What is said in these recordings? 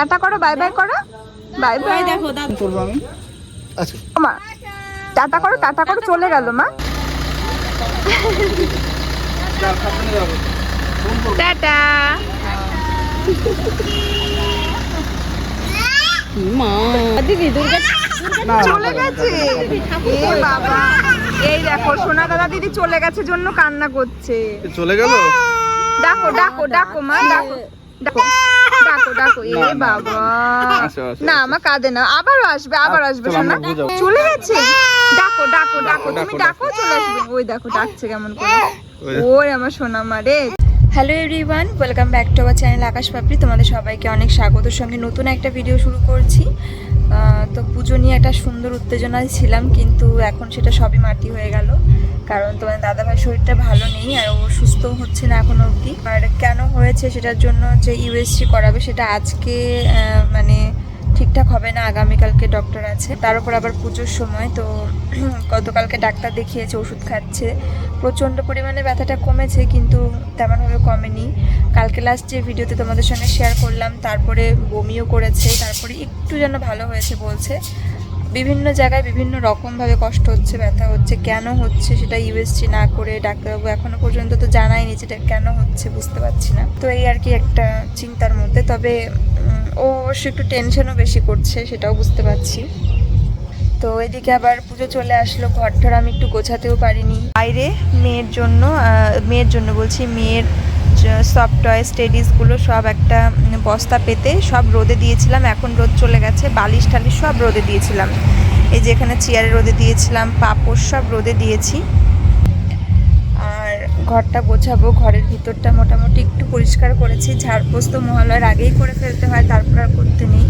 Tata করো bye bye করো bye bye দেখো দাদা করব আমি আচ্ছা মা টাটা করো টাটা করো চলে গেল মা টাটা মা দিদি দুর্গা চলে গেছে এ বাবা এই দেখো সোনা দাদা দিদি চলে গেছে জন্য কান্না করছে চলে গেল ডাকো ডাকো ডাকো মা ডাকো ডাকো ডাকো ডাকো এ বাবা। না আমার কাঁদে না আবারও আসবে আবার আসবে চলো, গেছে? ডাকো ডাকো ডাকো তুমি ডাকো, চলে আসবে। ওই দেখো ডাকছে কেমন করে। ওই ওই আমার সোনা মারে hello everyone welcome back to our channel Akash Papri তোমাদের সবাইকে অনেক স্বাগতের সঙ্গে নতুন একটা ভিডিও শুরু করছি। আহ, তো পুজো নিয়ে একটা সুন্দর উত্তেজনায় ছিলাম কিন্তু এখন সেটা সবই মাটি হয়ে গেল। কারণ তোমার দাদাভাই শরীরটা ভালো নেই আর ও সুস্থ হচ্ছে না এখনও অবধি। আর কেন হয়েছে সেটার জন্য যে ইউএসসি করাবে সেটা আজকে মানে ঠিকঠাক হবে না। আগামীকালকে ডক্টর আছে। তার উপর আবার পুজোর সময়, তো গতকালকে ডাক্তার দেখিয়েছে, ওষুধ খাচ্ছে। প্রচণ্ড পরিমাণে ব্যথাটা কমেছে, কিন্তু তেমনভাবে কমেনি। কালকে লাস্ট যে ভিডিওতে তোমাদের সঙ্গে শেয়ার করলাম, তারপরে বমিও করেছে, তারপরে একটু যেন ভালো হয়েছে বলছে। বিভিন্ন জায়গায় বিভিন্ন রকমভাবে কষ্ট হচ্ছে, ব্যথা হচ্ছে, কেন হচ্ছে সেটা ইউএসজি না করে ডাক্তারবাবু এখনও পর্যন্ত তো জানায়নি যেটা কেন হচ্ছে বুঝতে পারছি না। তো এই আর কি একটা চিন্তার মধ্যে, তবে ও অবশ্য একটু টেনশনও বেশি করছে সেটাও বুঝতে পারছি। তো এদিকে আবার পুজো চলে আসলো ঘরটার আমি একটু গোছাতেও পারিনি। বাইরে মেয়ের জন্য মেয়ের জন্য বলছি, মেয়ের সফট টয় স্টেডিসগুলো সব একটা বস্তা পেতে সব রোদে দিয়েছিলাম। এখন রোদ চলে গেছে, বালিশ টালিশ সব রোদে দিয়েছিলাম। এই যে এখানে চেয়ারে রোদে দিয়েছিলাম, পাপড় সব রোদে দিয়েছি। আর ঘরটা গোছাবো, ঘরের ভিতরটা মোটামুটি একটু পরিষ্কার করেছি। ঝাড়পোস্ত মহালয়ার আগেই করে ফেলতে হয়, তারপর আর করতে নেই।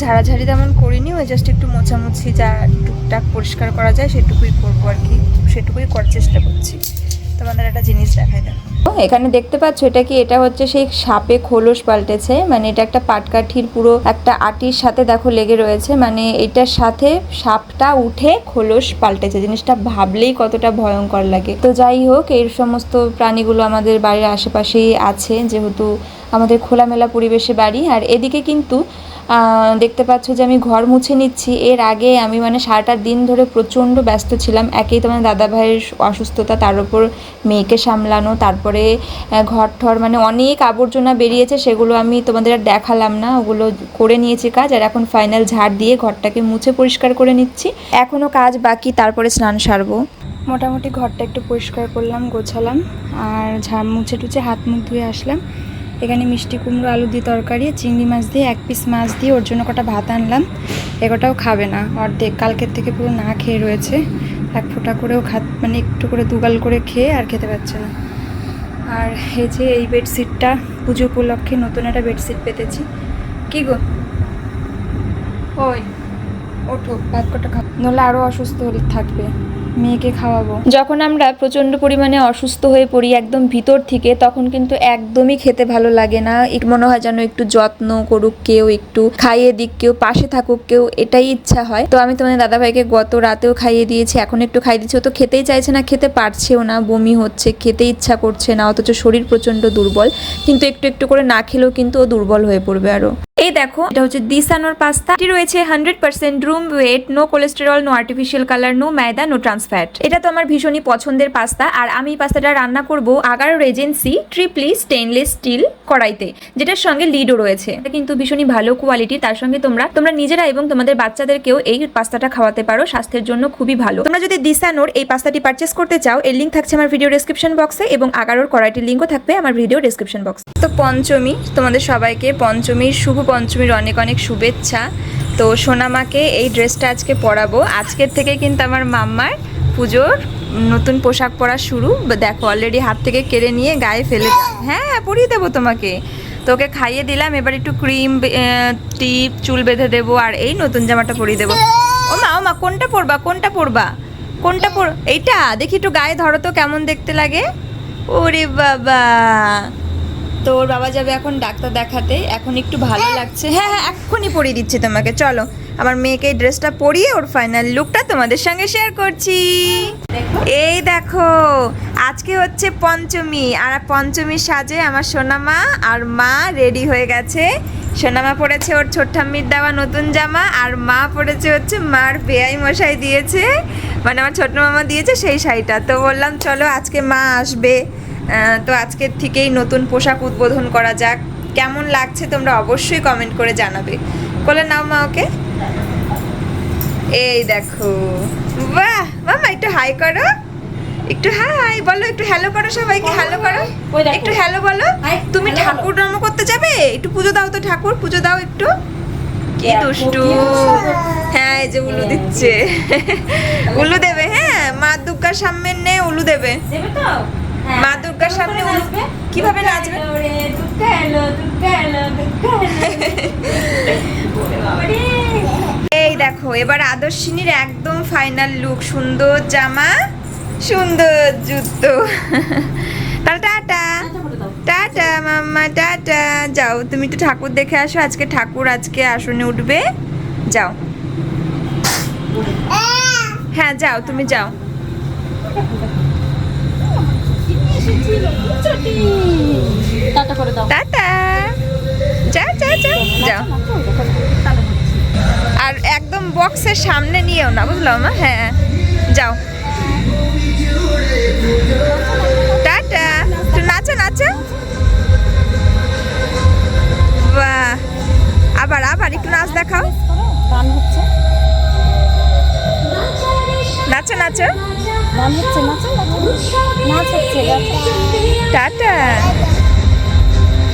ঝাড়াঝাড়ি তেমন করিনি, ওই জাস্ট একটু মোছামুছি যা টুকটাক পরিষ্কার করা যায়, সেটুকুই করব আর কি, সেটুকুই করার চেষ্টা করছি। তোমাদের একটা জিনিস দেখাই দেখো এখানে দেখতে পাচ্ছ এটা কি? এটা হচ্ছে সেই সাপে খোলস পাল্টেছে। মানে এটা একটা পাটকাঠির পুরো একটা আটির সাথে দেখো লেগে রয়েছে। মানে এটার সাথে সাপটা উঠে খোলস পাল্টেছে। জিনিসটা ভাবলেই কতটা ভয়ঙ্কর লাগে। তো যাই হোক এই সমস্ত প্রাণীগুলো আমাদের বাড়ির আশেপাশেই আছে। যেহেতু আমাদের খোলামেলা পরিবেশে বাড়ি। আর এদিকে কিন্তু দেখতে পাচ্ছ যে আমি ঘর মুছে নিচ্ছি। এর আগে আমি মানে সারাটা দিন ধরে প্রচণ্ড ব্যস্ত ছিলাম। একেই তো মানে দাদা ভাইয়ের অসুস্থতা, তার উপর মেয়েকে সামলানো, তারপরে ঘর ঠর মানে অনেক আবর্জনা বেরিয়েছে, সেগুলো আমি তোমাদের আর দেখালাম না। ওগুলো করে নিয়েছি কাজ, আর এখন ফাইনাল ঝাড় দিয়ে ঘরটাকে মুছে পরিষ্কার করে নিচ্ছি। এখনও কাজ বাকি, তারপরে স্নান সারবো। মোটামুটি ঘরটা একটু পরিষ্কার করলাম, গোছালাম, আর ঝাড় মুছে টুছে হাত মুখ ধুয়ে আসলাম। এখানে মিষ্টি কুমড়ো, আলু দিয়ে তরকারি, চিংড়ি মাছ দিয়ে, এক পিস মাছ দিয়ে ওর জন্য কটা ভাত আনলাম। এগোটাও খাবে না। অর্ধেক কালকের থেকে পুরো না খেয়ে রয়েছে। এক ফোঁটা করেও খাত মানে একটু করে দুগাল করে খেয়ে আর খেতে পারছে না। আর এই যে এই বেডশিটটা, পুজো উপলক্ষে নতুন একটা বেডশিট পেতেছি। কি গো? ওই। ওঠো ভাত কটা খাও। নলে আরও অসুস্থ হলে থাকবে। মেয়েকে খাওয়াবো। যখন আমরা প্রচণ্ড পরিমাণে অসুস্থ হয়ে পড়ি একদম ভিতর থেকে, তখন কিন্তু একদমই খেতে ভালো লাগে না। মনে হয় যেন একটু যত্ন করুক কেউ, একটু খাইয়ে দিক, কেউ পাশে থাকুক, কেউ এটাই ইচ্ছা হয়। তো আমি তোমাদের দাদাভাইকে গত রাতেও খাইয়ে দিয়েছি, এখন একটু খাইয়ে দিচ্ছি। তো খেতেই চাইছে না, খেতে পারছেও না, বমি হচ্ছে, খেতে ইচ্ছা করছে না, অথচ শরীর প্রচণ্ড দুর্বল। কিন্তু একটু একটু করে না খেলেও কিন্তু ও দুর্বল হয়ে পড়বে আরও। এই দেখো, এটা হচ্ছে দিসানোর পাস্তা। এটি রয়েছে hundred percent durum wheat no cholesterol no artificial colour no maida no trans fat এটা তো আমার ভীষণই পছন্দের পাস্তা, আর আমি এই পাস্তাটা রান্না করব Agaro Regency triply stainless steel কড়াইতে, যেটার সঙ্গে লিডও রয়েছে। এটা কিন্তু ভীষণই ভালো কোয়ালিটি তার সঙ্গে তোমরা তোমরা নিজেরা এবং তোমাদের বাচ্চাদেরকেও এই পাস্তাটা খাওয়াতে পারো, স্বাস্থ্যের জন্য খুবই ভালো। তোমরা যদি দিসানোর এই পাস্তাটি পারচেস করতে চাও, এর লিঙ্ক থাকছে আমার ভিডিও ডেসক্রিপশন বক্সে এবং আগারোর কড়াইটির লিঙ্কও থাকবে আমার ভিডিও ডেসক্রিপশন বক্সে তো পঞ্চমী, তোমাদের সবাইকে পঞ্চমীর শুভ পঞ্চমীর অনেক অনেক শুভেচ্ছা। তো সোনামাকে এই ড্রেসটা আজকে পরাবো। আজকের থেকে কিন্তু আমার মাম্মার পুজোর নতুন পোশাক পরা শুরু। দেখো অলরেডি হাত থেকে কেড়ে নিয়ে গায়ে ফেলে হ্যাঁ পরিয়ে দেবো তোমাকে। তোকে খাইয়ে দিলাম, এবার একটু ক্রিম টিপ চুল বেঁধে দেবো, আর এই নতুন জামাটা পরিয়ে দেবো। ও মা ও মা, কোনটা পরবা কোনটা পরবা? কোনটা পর? এইটা, দেখি একটু গায়ে ধরো তো, কেমন দেখতে লাগে। ওরে বাবা! তো ওর বাবা যাবে এখন ডাক্তার দেখাতে। এখন একটু ভালো লাগছে। হ্যাঁ হ্যাঁ এক্ষুনি পরিয়ে দিচ্ছি তোমাকে। চলো আমার মেয়েকে এই ড্রেসটা পরিয়ে ওর ফাইনাল লুকটা তোমাদের সঙ্গে শেয়ার করছি। এই দেখো আজকে হচ্ছে পঞ্চমী। আর পঞ্চমীর সাজে আমার সোনামা আর মা রেডি হয়ে গেছে। সোনামা পড়েছে ওর ছোট্টাম্মির দেওয়া নতুন জামা আর মা পড়েছে হচ্ছে মার বেয়াই মশাই দিয়েছে। মানে আমার ছোট মামা দিয়েছে সেই শাড়িটা। তো বললাম চলো আজকে মা আসবে। তো আজকের থেকেই নতুন পোশাক উদ্বোধন করা যাক। কেমন লাগছে তোমরা অবশ্যই কমেন্ট করে জানাবে। বলে নাও মা ওকে। এই দেখো। বাহ! মামা একটু হাই করো। একটু হাই বলো একটু হ্যালো করো সবাইকে। হ্যালো করো। একটু হ্যালো বলো। তুমি ঠাকুর নাম করতে যাবে? একটু পুজো দাও তো ঠাকুর পুজো দাও একটু। কি দুষ্টু। হ্যাঁ এই যে উলু দিচ্ছে। উলু দেবে হ্যাঁ। মা দুর্গার সামনে নে উলু দেবে। দেবে তো? হ্যাঁ। মা দুর্গার সামনে করে কীভাবে নাচবে। এই দেখো এবার আদর্শিনীর একদম ফাইনাল লুক সুন্দর জামা সুন্দর জুতো। তাহলে টাটা। টাটা মাম্মা টাটা। যাও তুমি একটু ঠাকুর দেখে আসো আজকে ঠাকুর আজকে আসনে উঠবে। যাও। হ্যাঁ যাও তুমি যাও। টাটা করে দাও। টাটা। যাও। আর একদম বক্সের সামনে নিয়েও না বুঝলাম মা? হ্যাঁ যাও। টাটা। একটু নাচো নাচো। বাহ। আবার আবার একটু নাচ দেখাও। গান হচ্ছে। নাচো নাচো? গান হচ্ছে নাচো হচ্ছে টাটা।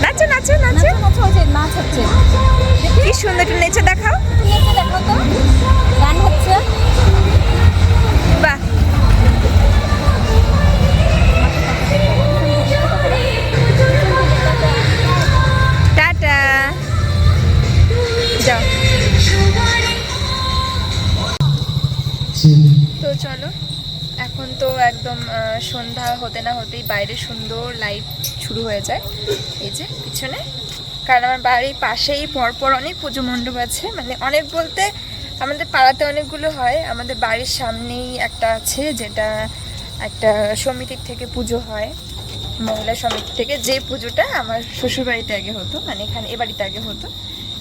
নাচো নাচো নাচো? নাচ হচ্ছে। কি সুন্দর একটু নেচে দেখাও। নেচে দেখো তো। গান হচ্ছে। বাহ। টাটা। যাও। তো চলো। এখন তো একদম সন্ধ্যা হতে না হতেই বাইরে সুন্দর লাইট শুরু হয়ে যায়। এই যে পিছনে। কারণ আমার বাড়ির পাশেই পরপর অনেক পুজো মণ্ডপ আছে। মানে অনেক বলতে আমাদের পাড়াতে অনেকগুলো হয়। আমাদের বাড়ির সামনেই একটা আছে যেটা একটা সমিতির থেকে পুজো হয়। মহিলা সমিতি থেকে যে পুজোটা আমার শ্বশুরবাড়িতে আগে হতো মানে এখানে এ বাড়িতে আগে হতো।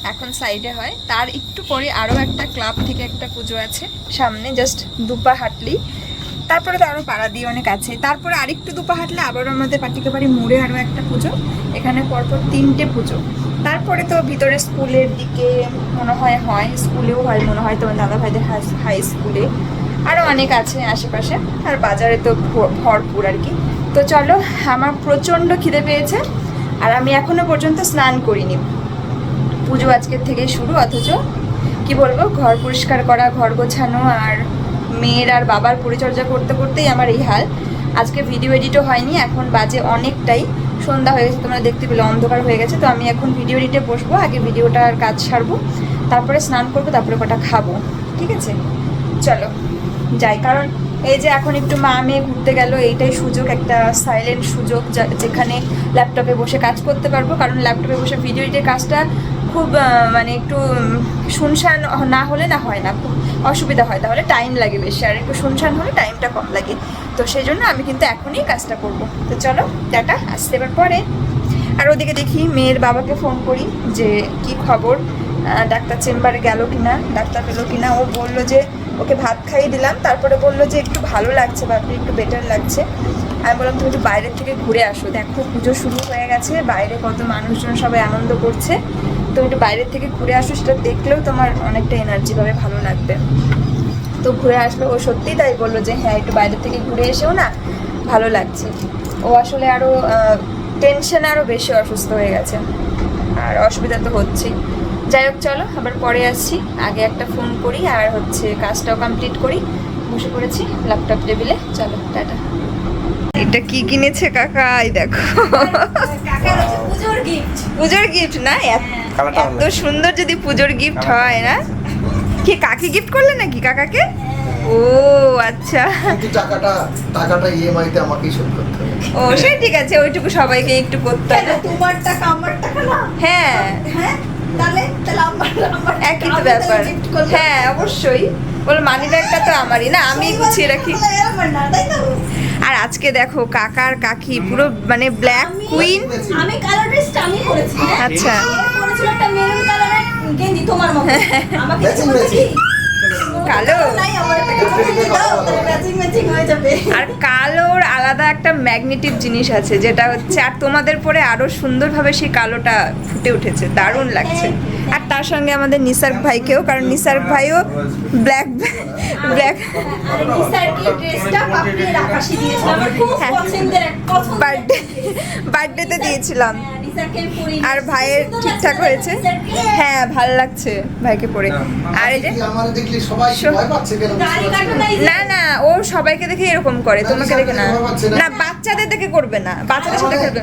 এখন সাইডে হয়। তার একটু পরে আরও একটা ক্লাব থেকে একটা পুজো আছে সামনে জাস্ট দুপা হাঁটলি। তারপরে তো আরও পাড়া দিয়ে অনেক আছে। তারপরে আরেকটু দুপা হাঁটলে আবারও আমাদের পাটিকে বাড়ি মোড়ে আরও একটা পুজো। এখানে পরপর তিনটে পুজো। তারপরে তো ভিতরে স্কুলের দিকে মনে হয় হয়, স্কুলেও হয়, মনে হয় তোমার দাদা ভাইদের হাই স্কুলে। আরও অনেক আছে আশেপাশে। আর বাজারে তো ভরপুর আর কি। তো চলো, আমার প্রচণ্ড খিদে পেয়েছে। আর আমি এখনও পর্যন্ত স্নান করিনি। পুজো আজকের থেকে শুরু, অথচ কি বলব, ঘর পরিষ্কার করা, ঘর গোছানো আর মেয়ের আর বাবার পরিচর্যা করতে করতেই আমার এই হাল। আজকে ভিডিও এডিটও হয়নি, এখন বাজে অনেকটাই। সন্ধ্যা হয়ে গেছে, তোমরা দেখতে পেলে, অন্ধকার হয়ে গেছে, তো আমি এখন ভিডিও এডিটে বসবো, আগে ভিডিওটার কাজ সারবো, তারপরে স্নান করব, তারপরে কটা খাব, ঠিক আছে? চলো, যাই, কারণ এই যে এখন একটু মা মেয়ে ঘুরতে গেল, এইটাই সুযোগ, একটা সাইলেন্ট সুযোগ যেখানে ল্যাপটপে বসে কাজ করতে পারব, কারণ ল্যাপটপে বসে ভিডিও এডিটের কাজটা খুব মানে একটু শুনশান না হলে না হয় না, খুব অসুবিধা হয়। তাহলে টাইম লাগে বেশি, আর একটু শুনশান হলে টাইমটা কম লাগে। তো সেই জন্য আমি কিন্তু এখনই কাজটা করব। তো চলো, টাটা, আসতে এবার পরে। আর ওদিকে দেখি মেয়ের বাবাকে ফোন করি যে, কি খবর? ডাক্তার চেম্বারে গেল কিনা? ডাক্তার পেল কিনা? ও বলল যে, ওকে ভাত খাইয়ে দিলাম। তারপরে বলল যে, একটু ভালো লাগছে বাপরে একটু বেটার লাগছে। আমি বললাম, তুমি একটু বাইরের থেকে ঘুরে আসো। দেখো পুজো শুরু হয়ে গেছে, বাইরে কত মানুষজন সবাই আনন্দ করছে। তুমি একটু বাইরের থেকে ঘুরে আসো, সেটা দেখলেও তোমার অনেকটা এনার্জি পাবে ভালো লাগবে। তো ঘুরে আসলো ও সত্যিই তাই বলল যে হ্যাঁ একটু বাইরের থেকে ঘুরে এসেও না, ভালো লাগছে। ও আসলে আরও টেনশনে আরও বেশি অসুস্থ হয়ে গেছে। আর অসুবিধা তো হচ্ছেই। যাই হোক, চলো, আবার পরে আসছি। আগে একটা ফোন করি, আর হচ্ছে কাজটাও কমপ্লিট করি। বসে পড়েছি ল্যাপটপ টেবিলে চলো, টাটা। এটা কি কিনেছে কাকা? এই দেখো। পুজোর গিফট পুজোর গিফট না এত- সুন্দর যদি পুজোর গিফট হয় না? কি কাকি গিফট করলে নাকি কাকাকে? ও আচ্ছা। কিন্তু টাকাটা টাকাটা ইএমআই তে আমাকেই শোধ করতে হবে। ও সে ঠিক আছে ওইটুকু সবাইকে একটু করতে হবে। তোমার টাকা আমার টাকা না? হ্যাঁ। হ্যাঁ? তাহলে তাহলে আমার আমার একই তো ব্যাপার। হ্যাঁ অবশ্যই। বলো মানি ব্যাগটা তো আমারই না? আমি গুছিয়ে রাখি। আর আজকে দেখো কাকার কাকি পুরো মানে ব্ল্যাক কুইন আমি কালার ড্রেসটা আমি করেছি হ্যাঁ? আচ্ছা। এ একটা মেরুন কালারের গেঞ্জি তোমার মতো। আমাকে Matching, বলছে কি, কালো। হয়ে আর কালোর আলাদা একটা ম্যাগনেটিক জিনিস আছে যেটা হচ্ছে আর তোমাদের পরে আরও সুন্দরভাবে সেই কালোটা ফুটে উঠেছে দারুণ লাগছে। আর তার সঙ্গে আমাদের নিসার্ক ভাইকেও কারণ নিসার্ক ভাইও ব্ল্যাক ব্ল্যাক নিসার হ্যাঁ। বার্থডে বার্থডেতে দিয়েছিলাম হ্যাঁ, আর ভাইয়ের ঠিকঠাক হয়েছে? হ্যাঁ ভালো লাগছে ভাইকে পরে আর এই যে না। না না ও সবাইকে দেখে এরকম করে তোমাকে দেখে না। না। বাচ্চাদের দেখে করবে না। বাচ্চাদের সাথে করবে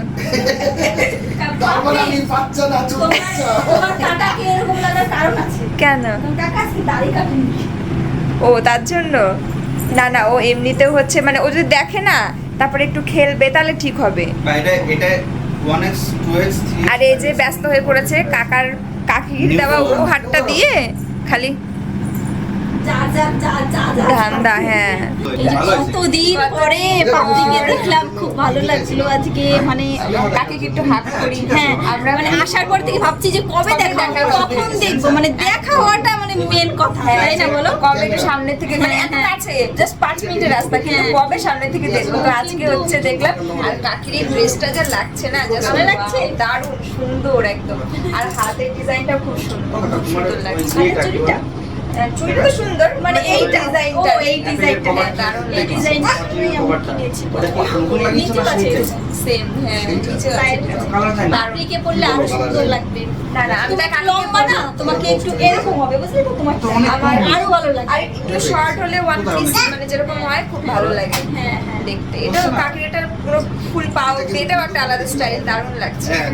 তার মানে কেন? ও তার জন্য? না না ও এমনিতেও হচ্ছে মানে ও যদি দেখে না তারপরে একটু খেলবে তাহলে ঠিক হবে। এটা এটা আর এই যে ব্যস্ত হয়ে পড়েছে কাকার কাকির দেওয়া উপহারটা দিয়ে খালি ধান্দা হ্যাঁ। কতদিন পরে পাবলিকে দেখলাম খুব ভালো লাগছিল আজকে মানে কাকিকে একটু হাত করি। হ্যাঁ আমরা মানে আসার পর থেকে ভাবছি যে কবে দেখা কখন দেখব? মানে দেখা হওয়াটা মানে মেন কথা। তাই না বলো? কবে একটু সামনে থেকে মানে এত কাছে জাস্ট পাঁচ মিনিটের রাস্তা কিন্তু কবে সামনে থেকে দেখব? তো আজকে হচ্ছে দেখলাম আর কাকির এই ড্রেসটা যা লাগছে না জাস্ট ভালো লাগছে? দারুণ সুন্দর একদম। আর হাতের ডিজাইনটা খুব সুন্দর খুব সুন্দর লাগছে। চুড়িটা? হ্যাঁ, তো সুন্দর মানে এই ডিজাইনটা এই ডিজাইনটা হ্যাঁ, দারুণ এই ডিজাইনটা আমি কিনেছি নিচে আছে সেম হ্যাঁ নিচে আছে পাবলিকে পড়লে আরও সুন্দর লাগবে না না আমি দেখ লম্বা না তোমাকে একটু এরকম হবে বুঝলি তো তোমার আমার আরও ভালো আর লাগবে একটু শর্ট হলে ওয়ান পিস মানে যেরকম হয় খুব ভালো লাগে হ্যাঁ হ্যাঁ দেখতে এটা পুরো ফুল পাও এটাও একটা আলাদা স্টাইল দারুণ লাগছে হ্যাঁ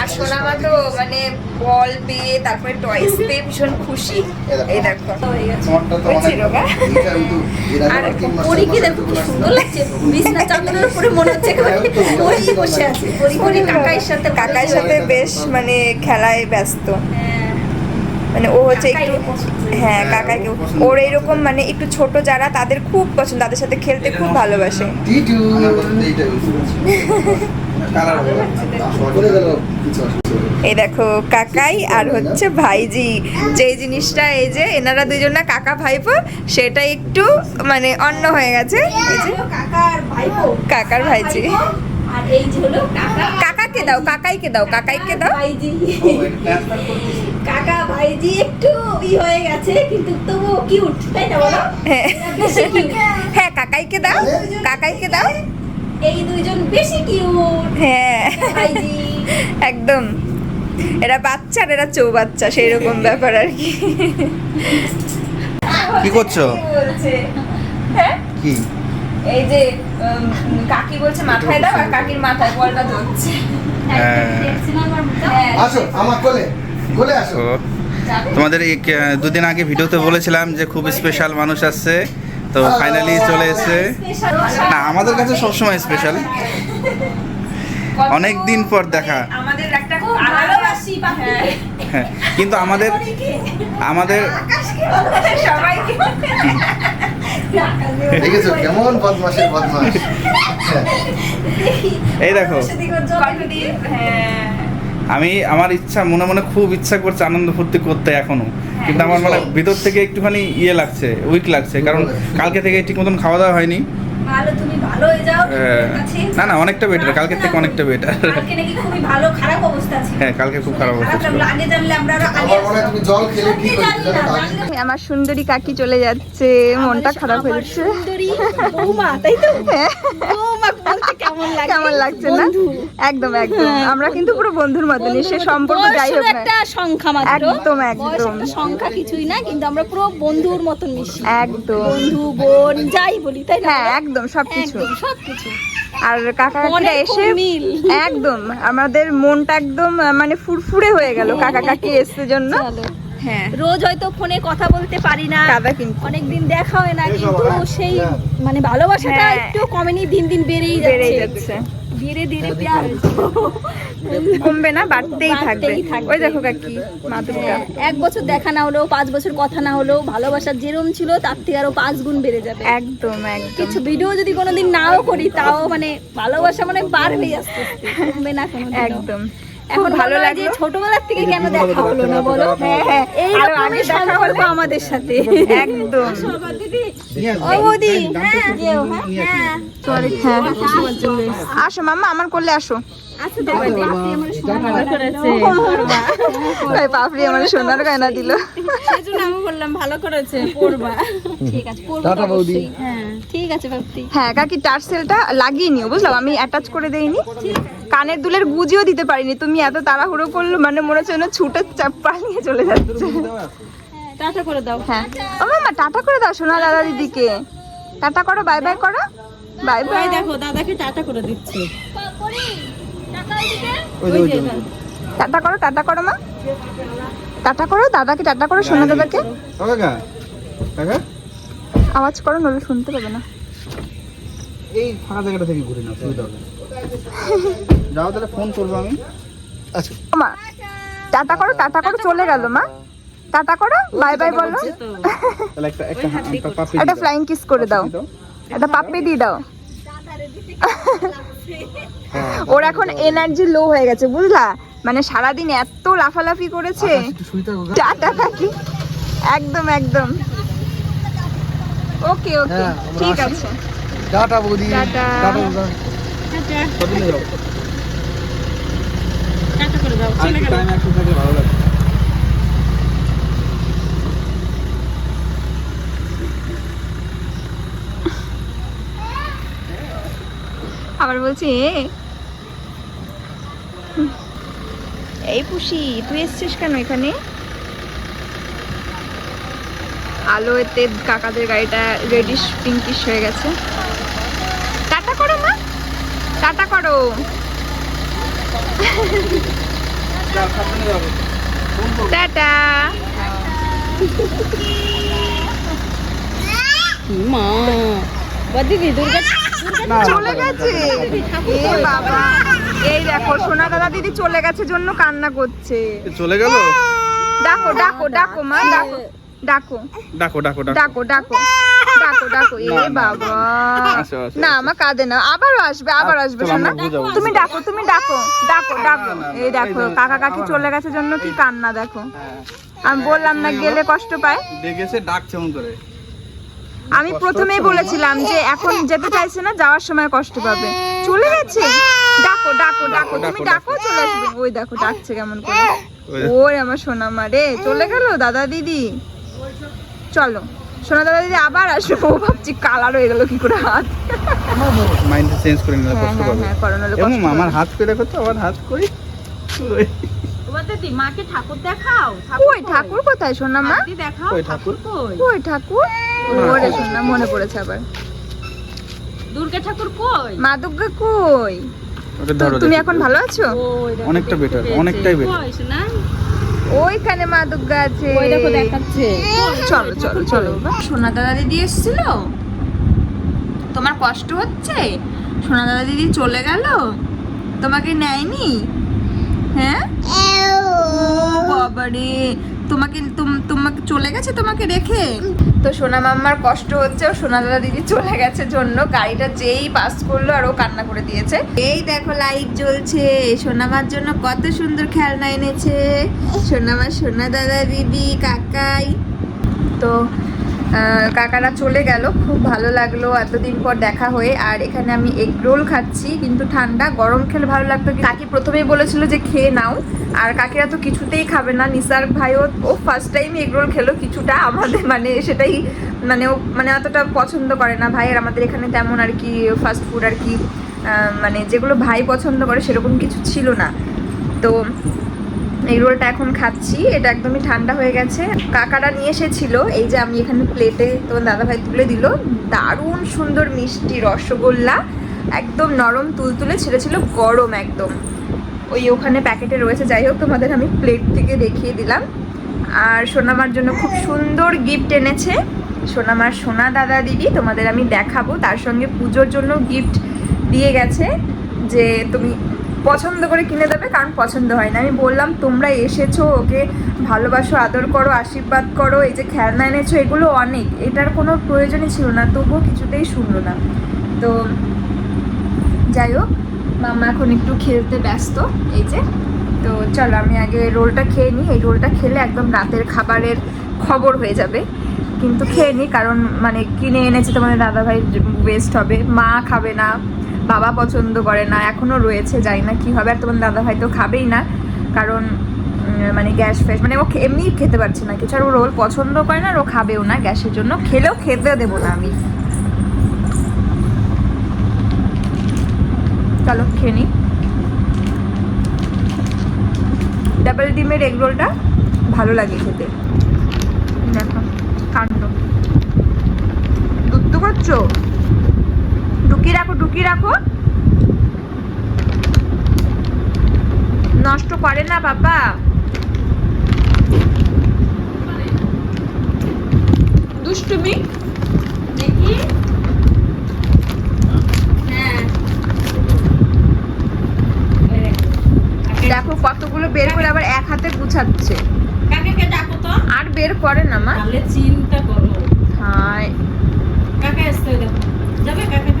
আর সোনামা তো মানে বল পেয়ে তারপরে টয়েস পেয়ে ভীষণ খুশি এই দেখো হয়ে আর দেখো কি সুন্দর লাগছে। বিছনা চাদরের উপরে মনে হচ্ছে বসে আছে। পরী কাকাইয়ের সাথে কাকার সাথে বেশ মানে খেলায় ব্যস্ত। হ্যাঁ। মানে ও হচ্ছে একটু হ্যাঁ কাকাকে ওর এরকম মানে একটু ছোট যারা তাদের খুব পছন্দ তাদের সাথে খেলতে খুব ভালোবাসে। কালার না। এই দেখো কাকাই আর হচ্ছে ভাইজি। যে জিনিসটা এই যে এনারা দুজনা কাকা ভাইপো সেটা একটু মানে অন্য হয়ে গেছে। কাকার ভাইজি। কাকাকে দাও কাকাইকে দাও কাকাইকে দাও। কাকা ভাইজি একটু ই হয়ে গেছে কিন্তু তবুও কিউট তাই না বলো? হ্যাঁ। cute। হ্যাঁ কাকাইকে দাও কাকাইকে দাও। এই দুইজন বেশি কিউট হ্যাঁ। ভাইজি। একদম। এরা বাচ্চা আর এরা চৌ বাচ্চা সেই রকম ব্যাপার আর কি। কি করছ? হ্যাঁ? কি? এই যে কাকি বলছে মাথায় দাও আর কাকির মাথায় বলটা ধরছে। হ্যাঁ। হ্যাঁ আসো আমার কোলে কোলে আসো। তোমাদের এই দুদিন আগে ভিডিওতে বলেছিলাম যে খুব স্পেশাল মানুষ আসছে তো ফাইনালি চলে এসেছে। না আমাদের কাছে সবসময় স্পেশাল অনেক দিন পর দেখা। আমাদের একটা ভালোবাসি পাখি হ্যাঁ, হ্যাঁ কিন্তু আমাদের আমাদের দেখেছ? কেমন হ্যাঁ। এই দেখো। হ্যাঁ। আমি আমার ইচ্ছা মনে মনে খুব ইচ্ছা করছে আনন্দ ফুর্তি করতে এখনও। কিন্তু আমার মানে ভিতর থেকে একটুখানি ইয়ে লাগছে উইক লাগছে। কারণ কালকে থেকে ঠিক মতন খাওয়া দাওয়া হয়নি। ভালো তুমি ভালো হয়ে যাও। হ্যাঁ। না না অনেকটা বেটার কালকে থেকে অনেকটা বেটার কালকে নাকি খুবই ভালো খারাপ অবস্থা ছিল। হ্যাঁ কালকে খুব খারাপ অবস্থা ছিল। আগে জানলে আমরা আগে তুমি জল খেলে কি করতে আমার সুন্দরী কাকি চলে যাচ্ছে মনটা খারাপ হয়েছে সুন্দরী বৌমা তাই তো? বৌমা বলতে কেমন লাগছে না? একদম একদম। আমরা কিন্তু পুরো বন্ধুর মতনই সে সম্পর্ক যাই হোক একটা সংখ্যা মাত্র। একদম, একদম। সংখ্যা কিছুই না কিন্তু আমরা পুরো বন্ধুর মতন মিশি। একদম। বন্ধু বোন যাই বলি তাই না? হ্যাঁ একদম সবকিছু সবকিছু আর কাকা কাকিরা এসে একদম আমাদের মনটা একদম মানে ফুরফুরে হয়ে গেল। কাকা কাকি এসছে জন্য। হ্যাঁ। রোজ হয়তো ফোনে কথা বলতে পারি না। অনেকদিন দেখা হয় না কিন্তু সেই মানে ভালোবাসাটা হ্যাঁ। একটু কমেনি দিন দিন বেড়েই যাচ্ছে। ধীরে ধীরে প্যার কমবে না বাড়তেই থাকবে। ওই দেখো কাকি মা দুর্গা এক বছর দেখা না হলেও পাঁচ বছর কথা না হলেও ভালোবাসা যেরম ছিল তার থেকে আরও পাঁচ গুণ বেড়ে যাবে। একদম একদম। কিছু ভিডিও যদি কোনোদিন নাও করি তাও মানে ভালোবাসা মানে বাড়বেই আস্তে আস্তে কমবে না কোনো একদম। এখন ভালো লাগে ছোটবেলার থেকে কেন দেখা হলো না বলো? হ্যাঁ হ্যাঁ। এই আগে দেখা হলো আমাদের সাথে। একদম। হ্যাঁ হ্যাঁ হ্যাঁ হ্যাঁ আসো মাম্মা আমার করলে আসো আচ্ছা পাপড়ি আমার সোনার গয়না দিল আমি বললাম ভালো করেছে পড়বা ঠিক আছে পড়বা টাটা বৌদি। হ্যাঁ ঠিক আছে বাপ্তি হ্যাঁ কাকি টার্সেলটা লাগিয়ে নিও বুঝলাম আমি অ্যাটাচ করে দেইনি কানের দুলের গুজিও দিতে পারিনি তুমি এত তাড়াহুড়ো করল মানে মনে হচ্ছে যেন ছুটে চাপ পালিয়ে চলে যাচ্ছে টাটা করে দাও। হ্যাঁ। ও মামা টাটা করে দাও সোনা দাদা দিদিকে টাটা করো বাই বাই করো। Bye bye. দেখো দাদাকে টাটা করে দিচ্ছে। টাটা করো টাটা করো মা। টাটা করো দাদাকে টাটা করো সোনা দাদাকে। আওয়াজ করো নলে শুনতে পাবে না। এই ফাঁকা জায়গাটা থেকে ঘুরে না সুবিধা হবে। যাও তাহলে ফোন করব আমি। আচ্ছা মা টাটা করো টাটা করো চলে গেল মা। টাটা করো বাই বাই বলো। একটা একটা একটা পাপি একটা ফ্লাইং কিস করে দাও। একটা পাপ্পি দিয়ে দাও। ওর এখন এনার্জি লো হয়ে গেছে বুঝলা? মানে সারাদিন এত লাফালাফি করেছে। টাটা কাকি একদম একদম। ওকে ওকে হ্যাঁ, ঠিক আছে। টাটা বৌদি। টাটা। টাটা করে দাও আর একটু টাইম একসাথে থাকলে ভালো লাগে আবার বলছি এই পুষি, তুই এসছিস কেন এখানে? আলো এতে কাকাদের গাড়িটা রেডিশ পিঙ্কিশ হয়ে গেছে। টাটা করো মা। টাটা করো। টাটা। মা। দিদি দুর্গা চলে গেছে। এ বাবা এই দেখো সোনা দাদা দিদি চলে গেছে জন্য কান্না করছে। চলে গেল? ডাকো ডাকো ডাকো মা ডাকো ডাকো। ডাকো ডাকো ডাকো। ডাকো ডাকো ডাকো এ বাবা। না আমার কাঁদে না আবারও আসবে আবার আসবে চলো, শোনা। তুমি ডাকো তুমি ডাকো ডাকো ডাকো। এই দেখো কাকা কাকি চলে গেছে জন্য কি কান্না দেখো। আমি বললাম না গেলে কষ্ট পায়। ডেকেছে ডাকছে করে। আমি প্রথমেই বলেছিলাম যে এখন যেতে চাইছে না যাওয়ার সময় কষ্ট পাবে। চলে গেছে? ডাকো ডাকো ডাকো। তুমি ডাকো চলে আসবে। ওই দেখো ডাকছে কেমন করে। ওই ওই আমার সোনা মা রে চলে গেল দাদা দিদি। চলো সোনা দাদা দিদি আবার আসবে। ও ভাবছি কালার হয়ে গেল কি করে হাত। মাইন্ড চেঞ্জ করে নিলে হ্যাঁ কষ্ট হ্যাঁ পাবে। হ্যাঁ করোনা হলে এবং কষ্ট আমার হাত করে দেখো তো আমার হাত করি তোমার মাকে ঠাকুর দেখাও। কই ঠাকুর কোথায় সোনা মা দেখাও কই ঠাকুর? কই? কই ঠাকুর? ওরে সোনা মনে পড়েছে আবার। দুর্গা ঠাকুর কই? মা দুর্গা কই? ওটা তো ধরো তুমি এখন ভালো আছো? অনেকটা পেয়েছে। অনেকটাই শোনা ওইখানে মা দুর্গা আছে। ওই দেখো দেখাচ্ছে। চলো চলো চলো। সোনা দাদা দিদি এসেছিল? তোমার কষ্ট হচ্ছে? সোনা দাদা দিদি চলে গেল? তোমাকে নেয়নি? হ্যাঁ? ও বাবারে তোমাকে, তুম- তোমাকে চলে গেছে তোমাকে রেখে? তো সোনা মাম্মার কষ্ট হচ্ছে, ও সোনা দাদা দিদি চলে গেছে জন্য। গাড়িটা যেই পাস করল আর ও কান্না করে দিয়েছে। এই দেখো লাইট জ্বলছে। সোনামার জন্য কত সুন্দর খেলনা এনেছে। সোনামার সোনা দাদা, দিদি, কাকাই। তো কাকারা চলে গেল। খুব ভালো লাগল এতদিন পর দেখা হয়ে। আর এখানে আমি এগ রোল খাচ্ছি, কিন্তু ঠান্ডা, গরম খেলে ভালো লাগতো কাকি প্রথমেই বলেছিল যে খেয়ে নাও। আর কাকিরা তো কিছুতেই খাবে না। নিসার ভাইও ও ফার্স্ট টাইম এগ রোল খেলো কিছুটা। আমাদের মানে সেটাই মানে ও মানে অতটা পছন্দ করে না। ভাইয়ের আমাদের এখানে তেমন আর কি ফাস্ট ফুড আর কি মানে যেগুলো ভাই পছন্দ করে সেরকম কিছু ছিল না। তো এই রোলটা এখন খাচ্ছি, এটা একদমই ঠান্ডা হয়ে গেছে। কাকারা নিয়ে এসেছিল, এই যে আমি এখানে প্লেটে তোমার দাদাভাই তুলে দিল। দারুণ সুন্দর মিষ্টি রসগোল্লা, একদম নরম তুলতুলে ছেড়েছিল গরম একদম। ওই ওখানে প্যাকেটে রয়েছে, যাই হোক তোমাদের আমি প্লেট থেকে দেখিয়ে দিলাম। আর সোনামার জন্য খুব সুন্দর গিফট এনেছে। সোনামার সোনা দাদা দিদি, তোমাদের আমি দেখাবো। তার সঙ্গে পুজোর জন্য গিফট দিয়ে গেছে যে তুমি পছন্দ করে কিনে দেবে, কারণ পছন্দ হয় না। আমি বললাম, তোমরা এসেছ, ওকে ভালোবাসো, আদর করো, আশীর্বাদ করো, এই যে খেলনা এনেছো, এগুলো অনেক। এটার কোনো প্রয়োজনই ছিল না, তবুও কিছুতেই শুনলো না। তো যাই হোক, মামা এখন একটু খেলতে ব্যস্ত, এই যে। তো চলো, আমি আগে রোলটা খেয়ে নিই। এই রোলটা খেলে একদম রাতের খাবারের খবর হয়ে যাবে। কিন্তু খেয়ে নিই, কারণ মানে কিনে এনেছে তোমাদের দাদাভাই ওয়েস্ট হবে। মা খাবে না বাবা পছন্দ করে না এখনও রয়েছে, জানি না কী হবে, আর তোমার দাদাভাই তো খাবেই না, কারণ মানে গ্যাস ফ্যাস মানে ও এমনি খেতে পারছে না, কিছু আর ও রোল পছন্দ করে না, আর ও খাবেও না গ্যাসের জন্য, খেলেও খেতে দেবো না আমি। চলো, খেয়ে নিই ডাবল ডিমের এগ রোলটা ভালো লাগে খেতে। দেখো, কাণ্ড। দুধ তো করছ ঢুকিয়ে রাখো ঢুকিয়ে রাখো। নষ্ট করে না বাবা। দুষ্টুমি। দেখি। হ্যাঁ। দেখো কতগুলো বের করে আবার এক হাতে গুছাচ্ছে। আর বের করে না মা। চিন্তা করো। হ্যাঁ। কাকা আসতে যাবে কাকা